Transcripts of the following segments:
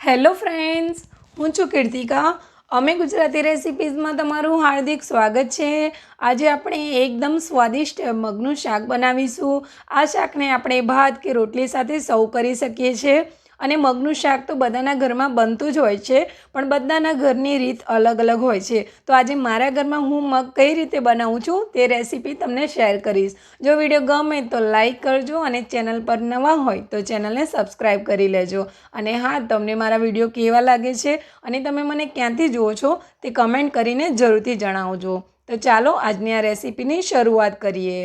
Hello friends, હું છું કીર્તિકા. અમે ગુજરાતી રેસિપીઝમાં તમારું હાર્દિક સ્વાગત છે. આજે આપણે એકદમ સ્વાદિષ્ટ મગનું શાક બનાવીશું. આ શાકને આપણે ભાત કે રોટલી સાથે સર્વ કરી શકીએ છીએ. અને મગનું શાક તો બધાના ઘરમાં બનતું જ હોય છે, પણ બધાના ઘરની રીત અલગ અલગ હોય છે. તો આજે મારા ઘરમાં હું મગ કઈ રીતે બનાવું છું તે રેસીપી તમને શેર કરીશ. જો વીડિયો ગમે તો લાઈક કરજો અને ચેનલ પર નવા હોય તો ચેનલને સબસ્ક્રાઈબ કરી લેજો. અને હા, તમને મારા વીડિયો કેવા લાગે છે અને તમે મને ક્યાંથી જુઓ છો તે કમેન્ટ કરીને જરૂરથી જણાવજો. તો ચાલો આજની આ રેસીપીની શરૂઆત કરીએ.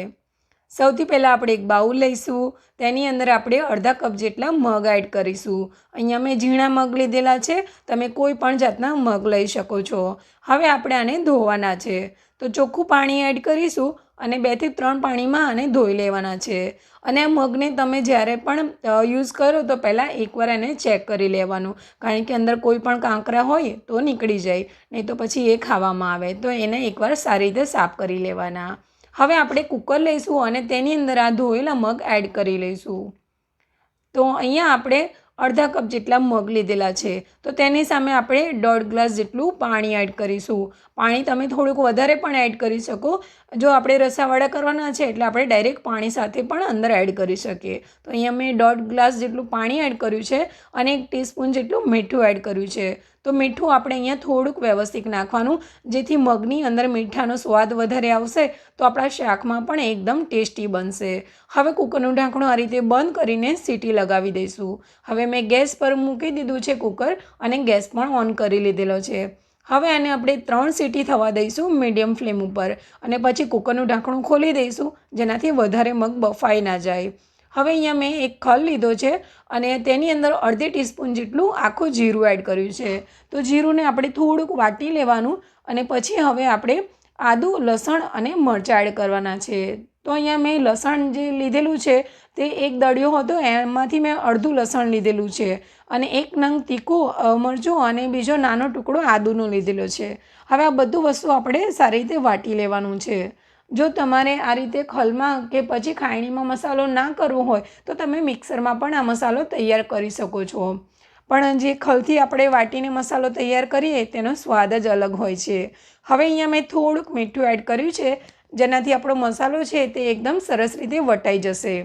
સૌથી પહેલાં આપણે એક બાઉલ લઈશું, તેની અંદર આપણે અડધા કપ જેટલા મગ એડ કરીશું. અહીંયા મેં ઝીણા મગ લીધેલા છે, તમે કોઈ પણ જાતના મગ લઈ શકો છો. હવે આપણે આને ધોવાના છે. તો ચોખ્ખું પાણી એડ કરીશું અને બેથી ત્રણ પાણીમાં આને ધોઈ લેવાના છે. અને આ મગને તમે જ્યારે પણ યુઝ કરો તો પહેલાં એકવાર એને ચેક કરી લેવાનું. કારણ કે અંદર કોઈ પણ કાંકરા હોય તો નીકળી જાય, નહીં તો પછી એ ખાવામાં આવે. તો એને એકવાર સારી રીતે સાફ કરી લેવાના. હવે આપણે કુકર લઈશું અને તેની અંદર આ ધોયેલા મગ એડ કરી લઈશું. તો અહીંયા આપણે અડધા કપ જેટલા મગ લીધેલા છે. તો તેની સામે આપણે દોઢ ગ્લાસ જેટલું પાણી એડ કરીશું. પાણી તમે થોડુંક વધારે પણ એડ કરી શકો. જો આપણે રસાવાળા કરવાના છે એટલે આપણે ડાયરેક્ટ પાણી સાથે પણ અંદર એડ કરી શકીએ. તો અહીંયા મેં દોઢ ગ્લાસ જેટલું પાણી એડ કર્યું છે અને એક ટીસ્પૂન જેટલું મીઠું એડ કર્યું છે. તો મીઠું આપણે અહીંયા થોડુંક વ્યવસ્થિત નાખવાનું. જેથી મગની અંદર મીઠાનો સ્વાદ વધારે આવશે તો આપણા શાકમાં પણ એકદમ ટેસ્ટી બનશે. હવે કુકરનું ઢાંકણું આ રીતે બંધ કરીને સીટી લગાવી દઈશું. હવે મેં ગેસ પર મૂકી દીધું છે કુકર અને ગેસ પણ ઓન કરી લીધેલો છે. હવે આને આપણે ત્રણ સીટી થવા દઈશું મીડિયમ ફ્લેમ ઉપર અને પછી કુકરનું ઢાંકણું ખોલી દઈશું જેનાથી વધારે મગ બફાઈ ના જાય. હવે અહીંયા મેં એક ખલ લીધો છે અને તેની અંદર અડધી ટીસ્પૂન જેટલું આખું જીરું એડ કર્યું છે. તો જીરુંને આપણે થોડુંક વાટી લેવાનું અને પછી હવે આપણે આદું, લસણ અને મરચાં એડ કરવાના છે. તો અહીંયા મેં લસણ જે લીધેલું છે તે એક દળિયો હતો, એમાંથી મેં અડધું લસણ લીધેલું છે અને એક નંગ તીખું મરચું અને બીજો નાનો ટુકડો આદુનો લીધેલો છે. હવે આ બધું વસ્તુ આપણે સારી રીતે વાટી લેવાનું છે. જો તમારે આ રીતે ખલમાં કે પછી ખાયણીમાં મસાલો ના કરવો હોય, તો તમે મિક્સરમાં પણ આ મસાલો તૈયાર કરી શકો છો. પણ જે ખલથી આપણે વાટીને મસાલો તૈયાર કરીએ, તેનો સ્વાદ જ અલગ હોય છે. હવે અહીંયા મેં થોડુંક મીઠું એડ કર્યું છે. જેનાથી આપણો મસાલો છે તે એકદમ સરસ રીતે વટાઈ જશે.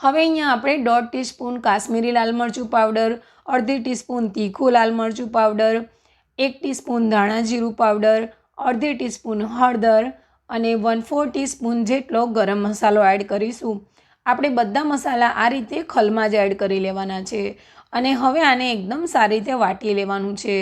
હવે અહીંયા આપણે દોઢ ટીસ્પૂન કાશ્મીરી લાલ મરચું પાવડર, અડધી ટીસ્પૂન તીખું લાલ મરચું પાવડર, એક ટીસ્પૂન ધાણા જીરું પાવડર, અડધી ટીસ્પૂન હળદર અને વન ફોર ટીસ્પૂન જેટલો ગરમ મસાલો એડ કરીશું. આપણે બધા મસાલા આ રીતે ખલમાં જ એડ કરી લેવાના છે અને હવે આને એકદમ સારી રીતે વાટી લેવાનું છે.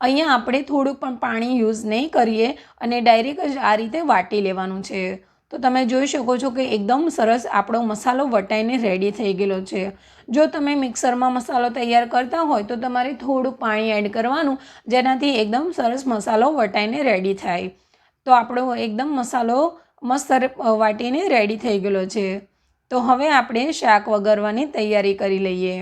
અહીંયા આપણે થોડુંક પણ પાણી યુઝ નહીં કરીએ અને ડાયરેક્ટ જ આ રીતે વાટી લેવાનું છે. તો તમે જોઈ શકો છો કે એકદમ સરસ આપણો મસાલો વટાઈને રેડી થઈ ગયેલો છે. જો તમે મિક્સરમાં મસાલો તૈયાર કરતા હોય તો તમારે થોડું પાણી એડ કરવાનું જેનાથી એકદમ સરસ મસાલો વટાઈને રેડી થાય. તો આપણો એકદમ મસાલો મસ્ત વાટીને રેડી થઈ ગયેલો છે. તો હવે આપણે શાક વઘારવાની તૈયારી કરી લઈએ.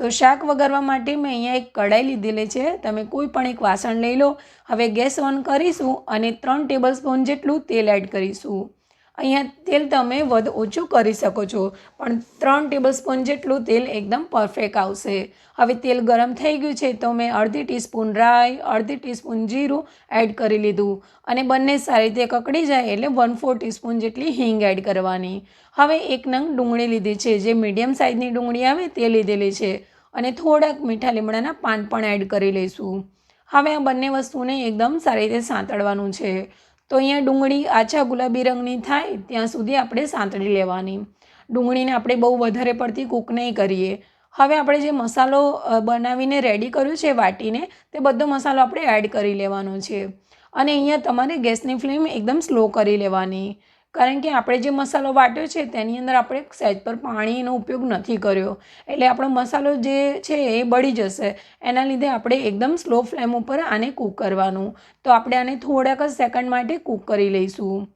તો શાક વઘારવા માટે મેં અહીંયા એક કઢાઈ લીધેલી છે. તમે કોઈ પણ એક વાસણ લઈ લો. હવે ગેસ ઓન કરીશું અને ત્રણ ટેબલ સ્પૂન જેટલું તેલ એડ કરીશું. અહીંયા તેલ તમે વધુ ઓછું કરી શકો છો, પણ ત્રણ ટેબલસ્પૂન જેટલું તેલ એકદમ પરફેક્ટ આવશે. હવે તેલ ગરમ થઈ ગયું છે, તો મેં અડધી ટીસ્પૂન રાઈ, અડધી ટીસ્પૂન જીરું એડ કરી લીધું. અને બંને સારી રીતે કકડી જાય એટલે વન ફોર ટીસ્પૂન જેટલી હિંગ એડ કરવાની. હવે એક નંગ ડુંગળી લીધી છે, જે મીડિયમ સાઇઝની ડુંગળી આવે તે લીધેલી છે. અને થોડાક મીઠા લીમડાના પાન પણ એડ કરી લઈશું. હવે આ બંને વસ્તુને એકદમ સારી રીતે સાંતળવાનું છે. તો અહીંયા ડુંગળી આછા ગુલાબી રંગની થાય, ત્યાં સુધી આપણે સાંતળી લેવાની. ડુંગળીને આપણે બહુ વધારે પડતી કૂક નહીં કરીએ. હવે આપણે જે મસાલો બનાવીને રેડી કર્યું છે વાટીને, તે બધો મસાલો આપણે એડ કરી લેવાનો છે. અને અહીંયા તમારે ગેસની ફ્લેમ એકદમ સ્લો કરી લેવાની. કારણ કે આપણે જે મસાલો વાટ્યો છે, તેની અંદર આપણે સહેજ પર પાણીનો ઉપયોગ નથી કર્યો. એટલે આપણો મસાલો જે છે, એ બળી જશે. એના લીધે આપણે એકદમ સ્લો ફ્લેમ ઉપર આને કૂક કરવાનું. તો આપણે આને થોડાક જ સેકન્ડ માટે કૂક કરી લઈશું.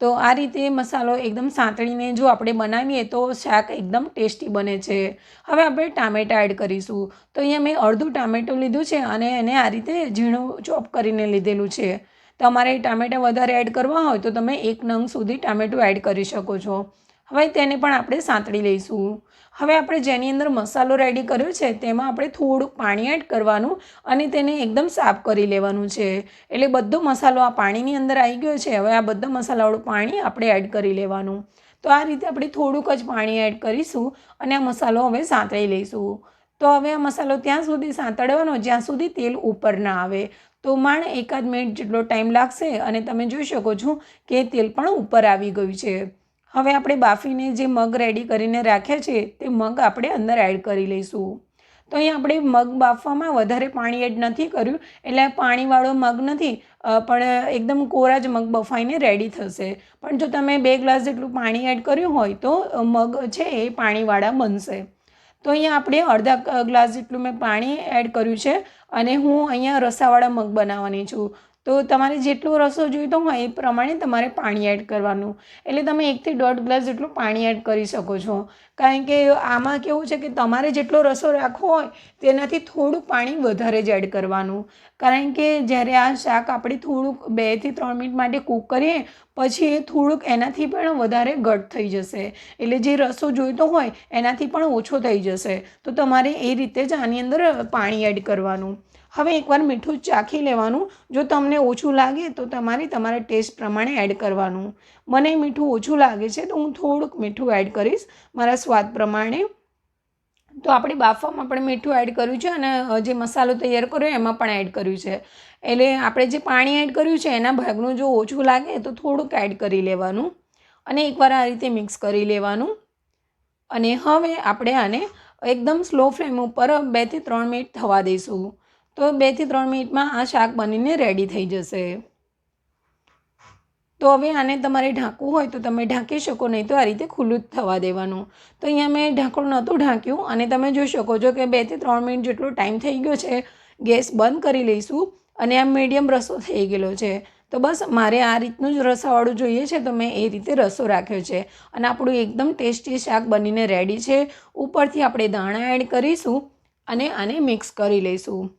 તો આ રીતે મસાલો એકદમ સાંતળીને જો આપણે બનાવીએ, તો શાક એકદમ ટેસ્ટી બને છે. હવે આપણે ટામેટાં એડ કરીશું. તો અહીંયા મેં અડધું ટામેટું લીધું છે, અને એને આ રીતે ઝીણું ચોપ કરીને લીધેલું છે. તમારે ટામેટાં વધારે એડ કરવા હોય તો તમે એક નંગ સુધી ટામેટું એડ કરી શકો છો. હવે તેને પણ આપણે સાંતળી લઈશું. હવે આપણે જેની અંદર મસાલો રેડી કર્યો છે તેમાં આપણે થોડુંક પાણી એડ કરવાનું અને તેને એકદમ સાફ કરી લેવાનું છે. એટલે બધો મસાલો આ પાણીની અંદર આવી ગયો છે. હવે આ બધા મસાલાવાળું પાણી આપણે એડ કરી લેવાનું. તો આ રીતે આપણે થોડુંક જ પાણી એડ કરીશું અને આ મસાલો હવે સાંતળી લઈશું. તો હવે આ મસાલો ત્યાં સુધી સાંતળવાનો જ્યાં સુધી તેલ ઉપર ના આવે. તો માંડ એકાદ મિનિટ જેટલો ટાઈમ લાગશે અને તમે જોઈ શકો છો કે તેલ પણ ઉપર આવી ગયું છે. હવે આપણે બાફીને જે મગ રેડી કરીને રાખ્યા છે, તે મગ આપણે અંદર એડ કરી લઈશું. તો અહીં આપણે મગ બાફવામાં વધારે પાણી એડ નથી કર્યું, એટલે પાણીવાળો મગ નથી પણ એકદમ કોરા જ મગ બફાઈને રેડી થશે. પણ જો તમે બે ગ્લાસ જેટલું પાણી એડ કર્યું હોય તો મગ છે એ પાણીવાળા બનશે. તો અહીંયા આપણે અડધા ગ્લાસ જેટલું મેં પાણી એડ કર્યું છે અને હું અહીંયા રસાવાળા મગ બનાવવાની છું. તો તમારે જેટલો રસો જોઈતો હોય એ પ્રમાણે તમારે પાણી એડ કરવાનું. એટલે તમે એકથી દોઢ ગ્લાસ જેટલું પાણી એડ કરી શકો છો. કારણ કે આમાં કેવું છે કે તમારે જેટલો રસો રાખવો હોય તેનાથી થોડું પાણી વધારે જ એડ કરવાનું. કારણ કે જ્યારે આ શાક આપણે થોડુંક બેથી ત્રણ મિનિટ માટે કૂક કરીએ પછી એ થોડુંક એનાથી પણ વધારે ઘટ થઈ જશે. એટલે જે રસો જોઈતો હોય, એનાથી પણ ઓછો થઈ જશે. તો તમારે એ રીતે જ આની અંદર પાણી એડ કરવાનું. હવે એકવાર મીઠું ચાખી લેવાનું. જો તમને ઓછું લાગે, તો તમારે તમારા ટેસ્ટ પ્રમાણે એડ કરવાનું. મને મીઠું ઓછું લાગે છે, તો હું થોડુંક મીઠું એડ કરીશ. મારા સ્વાદ પ્રમાણે. તો આપણે બાફવામાં પણ મીઠું એડ કર્યું છે અને જે મસાલો તૈયાર કર્યો એમાં પણ એડ કર્યું છે. એટલે આપણે જે પાણી એડ કર્યું છે એના ભાગનું જો ઓછું લાગે તો થોડુંક એડ કરી લેવાનું અને એકવાર આ રીતે મિક્સ કરી લેવાનું. અને હવે આપણે આને એકદમ સ્લો ફ્લેમ ઉપર બેથી ત્રણ મિનિટ થવા દઈશું. તો બેથી ત્રણ મિનિટમાં આ શાક બનીને રેડી થઈ જશે. તો હવે આને તમારે ઢાંકવું હોય તો તમે ઢાંકી શકો, નહીં તો આ રીતે ખુલ્લું જ થવા દેવાનું. તો અહીંયા મેં ઢાંકણું નહોતું ઢાંક્યું, અને તમે જોઈ શકો છો કે બેથી ત્રણ મિનિટ જેટલો ટાઈમ થઈ ગયો છે, ગેસ બંધ કરી લઈશું, અને આ મીડિયમ રસો થઈ ગયેલો છે. તો બસ મારે આ રીતનું જ રસાવાળું જોઈએ છે, તો મેં એ રીતે રસો રાખ્યો છે. અને આપણું એકદમ ટેસ્ટી શાક બનીને રેડી છે. ઉપરથી આપણે દાણા એડ કરીશું, અને આને મિક્સ કરી લઈશું.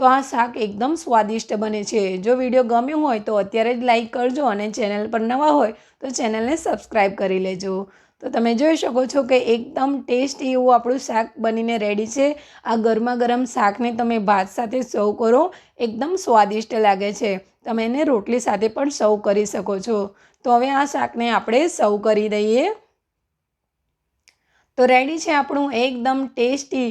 તો આ શાક એકદમ સ્વાદિષ્ટ બને છે. જો વીડિયો ગમ્યો હોય તો અત્યારે જ લાઈક કરજો અને ચેનલ પર નવા હોય તો ચેનલને સબસ્ક્રાઈબ કરી લેજો. તો તમે જોઈ શકો છો કે એકદમ ટેસ્ટી એવું આપણું શાક બનીને રેડી છે. આ ગરમા ગરમ શાકને તમે ભાત સાથે સર્વ કરો, એકદમ સ્વાદિષ્ટ લાગે છે. તમે એને રોટલી સાથે પણ સર્વ કરી શકો છો. તો હવે આ શાકને આપણે સર્વ કરી દઈએ. તો રેડી છે આપણું એકદમ ટેસ્ટી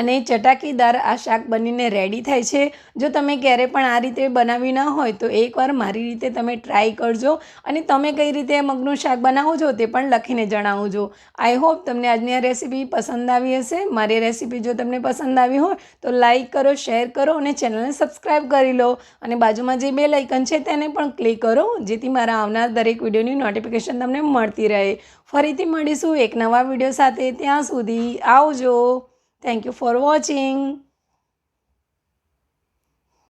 અને ચટાકીદાર આ શાક બનીને રેડી થાય છે. જો તમે ક્યારે પણ આ રીતે બનાવી ન હોય તો એકવાર મારી રીતે તમે ટ્રાય કરજો અને તમે કઈ રીતે મગનું શાક બનાવો છો તે પણ લખીને જણાવજો. આઈ હોપ તમને આજની આ રેસીપી પસંદ આવી હશે. મારી રેસીપી જો તમને પસંદ આવી હોય તો લાઈક કરો શેર કરો અને ચેનલને સબસ્ક્રાઈબ કરી લો. અને બાજુમાં જે બે લાઇકન છે તેને પણ ક્લિક કરો, જેથી મારા આવનાર દરેક વિડીયોની નોટિફિકેશન તમને મળતી રહે. ફરીથી મળીશું એક નવા વીડિયો સાથે ત્યાં સુધી આવજો. Thank you for watching